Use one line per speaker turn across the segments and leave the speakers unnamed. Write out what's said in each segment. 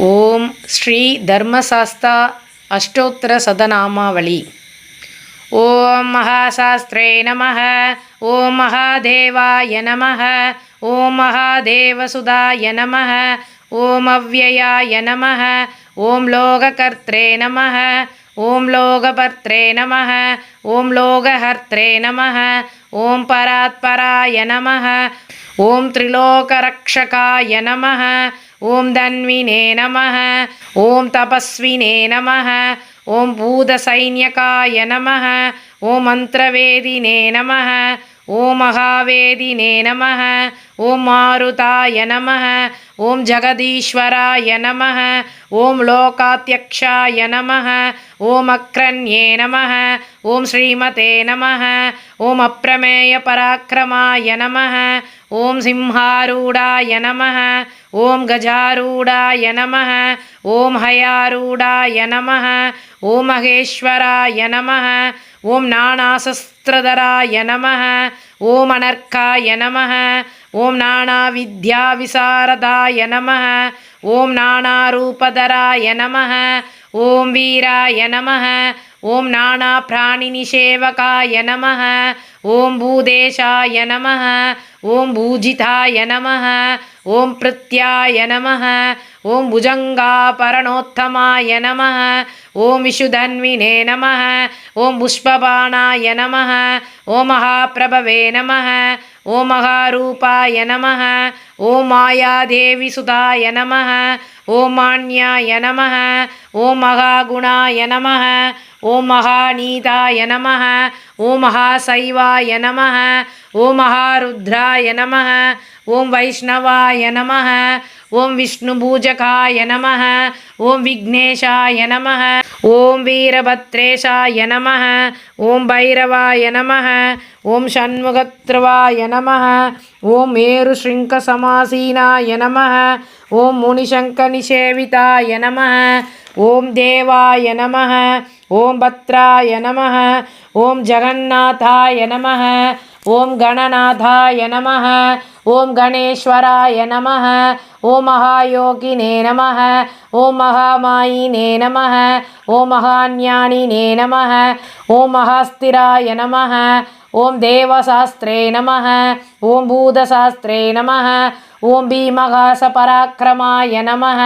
ॐ श्रीधर्मशास्ता अष्टोत्तरसदनामावली ॐ महाशास्त्रे नमः। ॐ महादेवाय नमः। ॐ महादेवसुधाय नमः। ॐ अव्ययाय नमः। ॐ लोककर्त्रे नमः। ॐ लोकभर्त्रे नमः। ॐ लोकहर्त्रे नमः। ॐ परात्पराय नमः। ॐ त्रिलोकरक्षकाय नमः। ॐ धन्विने नमः ॐ तपस्विने नमः ॐ भूतसैन्यकाय नमः ॐ मन्त्रवेदिने नमः ॐ महावेदिने नमः ॐ मारुताय नमः ॐ जगदीश्वराय नमः ॐ लोकात्यक्षाय नमः ॐ अक्रन्ये नमः ॐ श्रीमते नमः ॐ अप्रमेयपराक्रमाय नमः ॐ सिंहारूढाय नमः ॐ गजारूढाय नमः ॐ हयारूढाय नमः ॐ महेश्वराय नमः ॐ नानाशस्त्रधराय नमः ॐ अनर्काय नमः ॐ नानाविद्याविशारदाय नमः ॐ नारूपधराय नमः ॐ वीराय नमः ॐ नानाप्राणिनिषेवकाय नमः ॐ भूदेशाय नमः ॐ भूजिताय नमः ॐ प्रत्याय नमः ॐ भुजङ्गापरणोत्तमाय नमः ॐ इषुधन्विने नमः ॐ पुष्पबाणाय नमः ॐ महाप्रभवे नमः ॐ महारूपाय नमः ॐ मायादेवीसुताय नमः ॐ मान्याय नमः ॐ महागुणाय नमः ஓம் மகா நீதாய நம ஓம் மகாநீதாய நம ஓம் மகாசைவாய நம ஓம் மகாருத்ராய நம ஓம் வைஷ்ணவாய நம ஓம் விஷ்ணு பூஜகாய நம ஓம் விக்னேஷாய நம ஓம் வீரபத்ரேஷாய நம ஓம் பைரவாய நம ஓம் ஷண்முகத்ருவாய நம ஓம் மேரு சமாசீனாய நம ஓம் முனிசங்கநிஷேவிதாய நம ஓம் தேவாய நம ॐ भत्राय नमः। ॐ जगन्नाथाय नमः। ॐ गणनाथाय नमः। ॐ गणेश्वराय नमः। ॐ महायोगिने नमः। ॐ महामायिने नमः। ॐ महान्यानिने नमः। ॐ महास्थिराय नमः। ॐ देवशास्त्रे नमः। ॐ भूतशास्त्रे नमः। ॐ भीमघासपराक्रमाय नमः।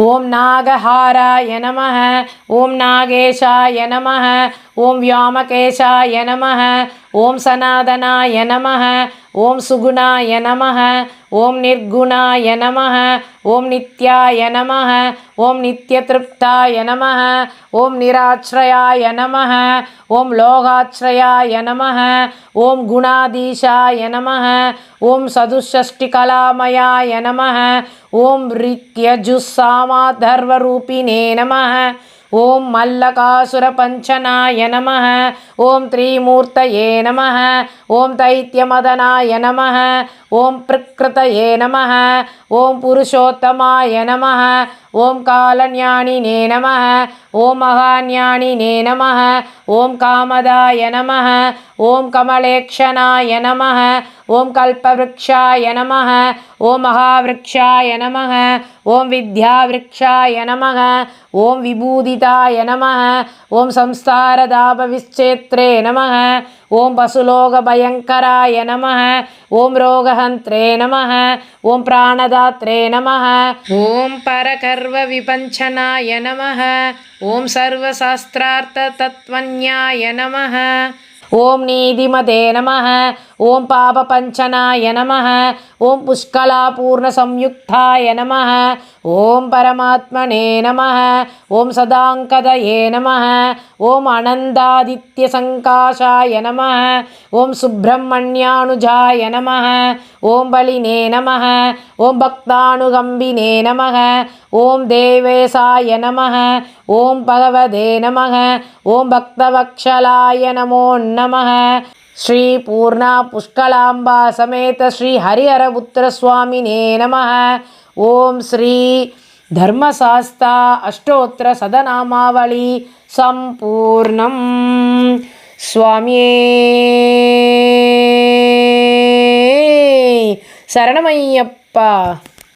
ॐ नागहाराय नमः। ॐ नागेशाय नमः। ॐ व्योमकेशाय नमः। ॐ सनादनाय नमः। ஓம் சுகுணாய நமக ஓம் நிர்குணாய நமக ஓம் நித்யாய நமக ஓம் நித்ய திருப்தாய நமக ஓம் நிராச்ரயாய நமக ஓம் லோகாச்ரயாய நமக ஓம் குணாதீஷாய நமக ஓம் சதுஷ்டிகலாமயாய நமக ஓம் ரித்யஜுஸ்ஸாமாதர்வரூபிணே நமக ஓம் மல்லகாசுரபஞ்சனாய நம ஓம் த்ரீமூர்த்தயே நம ஓம் தைத்தியமதனாய நம ஓம் பிரகிருதயே நம ஓம் புருஷோத்தமாய நம ஓம் காலஞானி நே நம ஓம் மகாஞானி நே நம ஓம் காமதாய நம ஓம் கமலேக்ஷனாய நம ஓம் கல்பவృక్షாய நம ஓம் மகாவிருக்ஷாய நம ஓம் வித்யாவிருக்ஷாய நம ஓம் விபூதிதாய நம ஓம் சம்ஸ்தாரதாபவிச்சேத்ரே நம ஓம் பசுலோகபயங்கராய நம ஓம் ரோகஹந்திரே நம ஓம் பிராணதாத்ரே நம ஓம் பரகர்வ விபஞ்சனாய நம ஓம் சர்வசாஸ்திரார்த்த தத்வன்யாய நம ஓம் நீதிமதே நம ஓம் பாபபஞ்சனாய நம ஓம் புஷ்கலா புஷ்கலாபூர்ணசம்யுக்தாய நம ஓம் பரமாத்மனே நம ஓம் சதாங்கதயே நம ஓம் அனந்தாதித்யசங்காஷாய நம ஓம் சுப்பிரமணியானுஜாய நம ஓம் பலினே நம ஓம் பக்தானுகம்பினே நம ஓம் தேவேசாய நம ஓம் பகவதே நம ஓம் பக்தவக்ஷலாய நமோ நம ஸ்ரீ பூர்ணா புஷ்கலாம்பா சமேத ஸ்ரீ ஹரிஹரபுத்திர சுவாமினே நம ஓம் ஸ்ரீ தர்மசாஸ்தா அஷ்டோத்திர சதநாமாவளி சம்பூர்ணம். சுவாமியே. சரணமையப்பா.